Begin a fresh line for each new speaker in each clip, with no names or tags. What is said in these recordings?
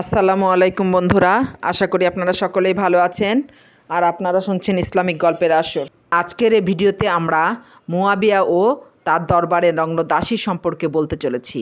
আসসালামু আলাইকুম বন্ধুরা, আশা করি আপনারা সকলেই ভালো আছেন আর আপনারা শুনছেন ইসলামিক গল্পের আসর। আজকের এই ভিডিওতে আমরা মুয়াবিয়া ও তার দরবারে নগ্ন দাসী সম্পর্কে বলতে চলেছি।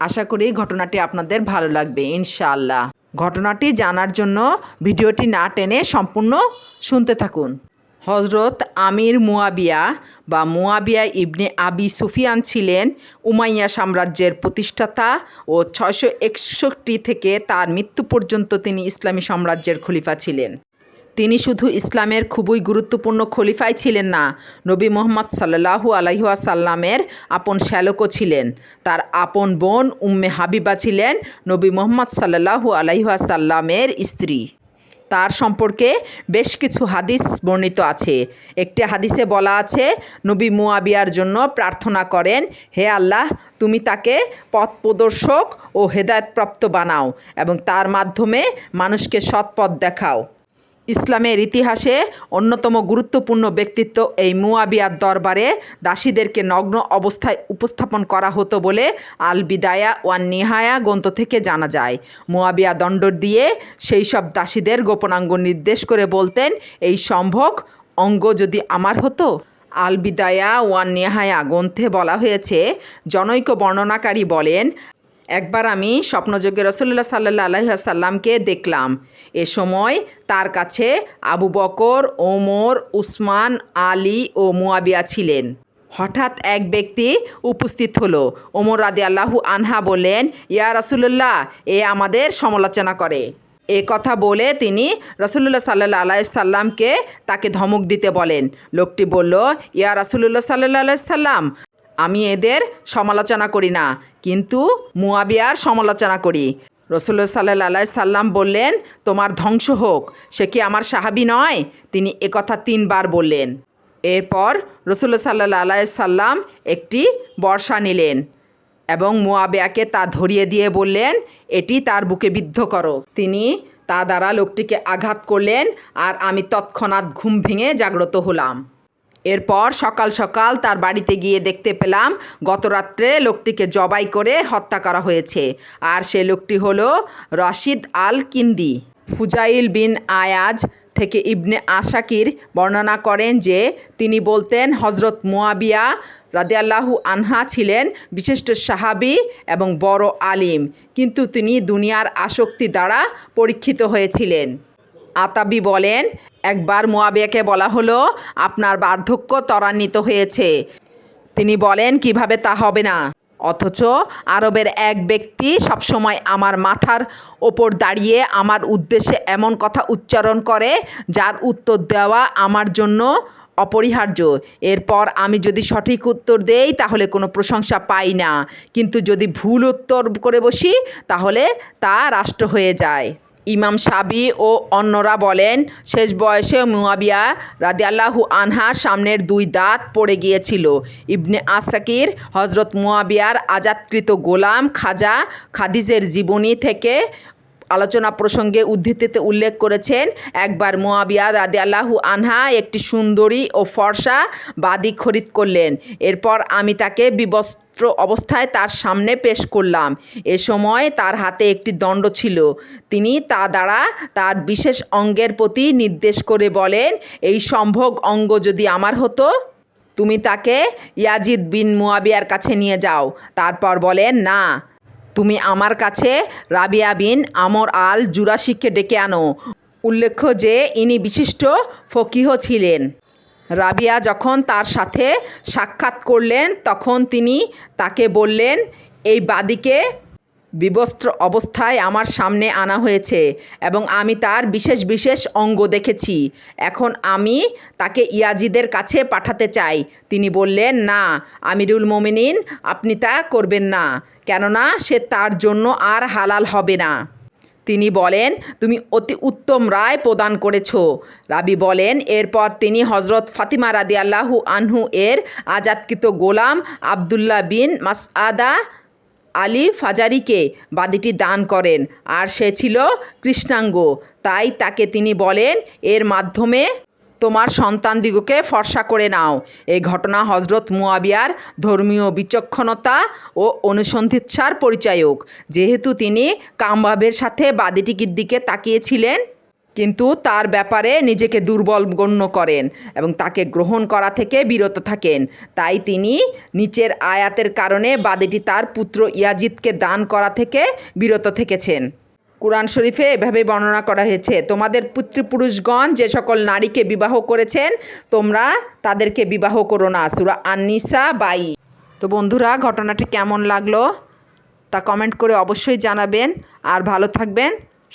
আশা করি ঘটনাটি আপনাদের ভালো লাগবে, ইনশাআল্লাহ। ঘটনাটি জানার জন্য ভিডিওটি না টেনে সম্পূর্ণ শুনতে থাকুন। হজরত আমির মুয়াবিয়া বা মুয়াবিয়া ইবনে আবি সুফিয়ান ছিলেন উমাইয়া সাম্রাজ্যের প্রতিষ্ঠাতা ও ছয়শো একষট্টি থেকে তার মৃত্যু পর্যন্ত তিনি ইসলামী সাম্রাজ্যের খলিফা ছিলেন। তিনি শুধু ইসলামের খুবই গুরুত্বপূর্ণ খলিফাই ছিলেন না, নবী মোহাম্মদ সাল্লাহু আলহিহাসাল্লামের আপন শ্যালকও ছিলেন। তার আপন বোন উম্মে হাবিবা ছিলেন নবী মোহাম্মদ সাল্লাহু আলহিহাসাল্লামের স্ত্রী। তার সম্পর্কে বেশ কিছু হাদিস বর্ণিত আছে। একটি হাদিসে বলা আছে, নবী মুয়াবিয়ার জন্য প্রার্থনা করেন, হে আল্লাহ, তুমি তাকে পথ প্রদর্শক ও হেদায়তপ্রাপ্ত বানাও এবং তার মাধ্যমে মানুষকে সৎ পথ দেখাও। ইসলামের ইতিহাসে অন্যতম গুরুত্বপূর্ণ ব্যক্তিত্ব এই মুয়াবিয়ার দরবারে দাসীদেরকে নগ্ন অবস্থায় উপস্থাপন করা হতো বলে আল বিদায়া ওয়ান নিহায়া গ্রন্থ থেকে জানা যায়। মুয়াবিয়া দণ্ড দিয়ে সেই সব দাসীদের গোপনাঙ্গ নির্দেশ করে বলতেন, এই সম্ভব অঙ্গ যদি আমার হতো? আল বিদায়া ওয়ান নেহায়া গ্রন্থে বলা হয়েছে, জনৈক বর্ণনাকারী বলেন একবার আমি স্বপ্নযোগে রসুল্লাহ সাল্লাহ আলহাসাল্লামকে দেখলাম। এ সময় তার কাছে আবু বকর, ওমর, উসমান, আলী ও মুয়াবিয়া ছিলেন। হঠাৎ এক ব্যক্তি উপস্থিত হলো। ওমর রাদি আল্লাহু আনহা বললেন, ইয়া রসুল্লাহ এ আমাদের সমালোচনা করে। এ কথা বলে তিনি রসুল্লাহ সাল্লাহ আলাই সাল্লামকে তাকে ধমক দিতে বলেন। লোকটি বলল, ইয়া রসুল্লাহ সাল্লাহ আলাই সাল্লাম আমি এদের সমালোচনা করি না, কিন্তু মুয়াবিয়ার সমালোচনা করি। রসুল্লাহ সাল্লাহ সাল্লাম বললেন, তোমার ধ্বংস হোক, সে কি আমার সাহাবি নয়? তিনি একথা তিনবার বললেন। এরপর রসুল্লাহ সাল্লাহ আলাই সাল্লাম একটি বর্ষা নিলেন এবং মুয়াবিয়াকে তা ধরিয়ে দিয়ে বললেন, এটি তার বুকে বিদ্ধ করো। তিনি তা দ্বারা লোকটিকে আঘাত করলেন আর আমি তৎক্ষণাৎ ঘুম ভেঙে জাগ্রত হলাম। এরপর সকাল সকাল তার বাড়িতে গিয়ে দেখতে পেলাম গত রাত্রে লোকটিকে জবাই করে হত্যা করা হয়েছে। আর সে লোকটি হলো রশিদ আল কিন্দি ফুজাইল বিন আয়াজ থেকে ইবনে আশাকির বর্ণনা করেন যে, তিনি বলতেন হজরত মুয়াবিয়া রাদিয়াল্লাহু আনহা ছিলেন বিশিষ্ট সাহাবি এবং বড় আলিম, কিন্তু তিনি দুনিয়ার আসক্তি দ্বারা পরীক্ষিত হয়েছিলেন। আতাবি বলেন একবার মুয়াবিয়াকে বলা হলো, আপনার বার্ধক্য ত্বরান্বিত হয়েছে। তিনি বলেন, কীভাবে তা হবে না? অথচ আরবের এক ব্যক্তি সবসময় আমার মাথার ওপর দাঁড়িয়ে আমার উদ্দেশ্যে এমন কথা উচ্চারণ করে, যার উত্তর দেওয়া আমার জন্য অপরিহার্য। এরপর আমি যদি সঠিক উত্তর দেই, তাহলে কোনো প্রশংসা পাই না। কিন্তু যদি ভুল উত্তর করে বসি, তাহলে তা রাষ্ট্র হয়ে যায়। ইমাম সাবি ও অন্যরা বলেন, শেষ বয়সে মুয়াবিয়া রাদিয়াল্লাহু আনহার সামনের দুই দাঁত পড়ে গিয়েছিল। ইবনে আসাকির হজরত মুয়াবিয়ার আজাদকৃত গোলাম খাজা খাদিজের জীবনী থেকে আলোচনা প্রসঙ্গে উদ্ধৃতিতে উল্লেখ করেছেন একবার মুয়াবিয়া রাদে আল্লাহু আনহা একটি সুন্দরী ও ফর্সা বাদি খরিদ করলেন। এরপর আমি তাকে বিবস্ত্র অবস্থায় তার সামনে পেশ করলাম। এ সময় তার হাতে একটি দণ্ড ছিল। তিনি তা দ্বারা তার বিশেষ অঙ্গের প্রতি নির্দেশ করে বলেন, এই সম্ভোগ অঙ্গ যদি আমার হতো, তুমি তাকে ইয়াজিদ বিন মুয়াবিয়ার কাছে নিয়ে যাও। তারপর বলেন, না। তুমি আমার কাছে রাবিয়া বিন আমর আল জুরাশিককে ডেকে আনো। উল্লেখ্য যে, ইনি বিশিষ্ট ফকিহ ছিলেন। রাবিয়া যখন তার সাথে সাক্ষাৎ করলেন, তখন তিনি তাকে বললেন, এই বাদীকে বিবস্ত্র অবস্থায় আমার সামনে আনা হয়েছে এবং আমি তার বিশেষ বিশেষ অঙ্গ দেখেছি। এখন আমি তাকে ইয়াজিদের কাছে পাঠাতে চাই। তিনি বললেন, না, আমিরুল মোমিনিন, আপনি তা করবেন না, কেননা সে তার জন্য আর হালাল হবে না। তিনি বলেন, তুমি অতি উত্তম রায় প্রদান করেছ। রাবি বলেন, এরপর তিনি হজরত ফাতিমা রাদি আল্লাহু আনহু এর আজাদকৃত গোলাম আবদুল্লাহ বিন মাসআদা আলী ফাজারিকে বাদিটি দান করেন, আর সে ছিল কৃষ্ণাঙ্গ। তাই তাকে তিনি বলেন, এর মাধ্যমে তোমার সন্তানদিগকে ফর্সা করে নাও। এই ঘটনা হজরত মুয়াবিয়ার ধর্মীয় বিচক্ষণতা ও অনুসন্ধিৎসার পরিচায়ক। যেহেতু তিনি কামবাবের সাথে বাদিটিকির দিকে তাকিয়েছিলেন কিন্তু তার ব্যাপারে নিজেকে দুর্বল গণ্য করেন এবং তাকে গ্রহণ করা থেকে বিরত থাকেন। তাই তিনি নিচের আয়াতের কারণে বাদিটি তার পুত্র ইয়াজিদকে দান করা থেকে বিরত থেকেছেন। কোরআন শরীফে এভাবে বর্ণনা করা হয়েছে, তোমাদের পুত্রপুরুষগণ যে সকল নারীকে বিবাহ করেছেন, তোমরা তাদেরকে বিবাহ করো না। সুরা আননিসা বাই। তো বন্ধুরা, ঘটনাটি কেমন লাগল তা কমেন্ট করে অবশ্যই জানাবেন। আর ভালো থাকবেন।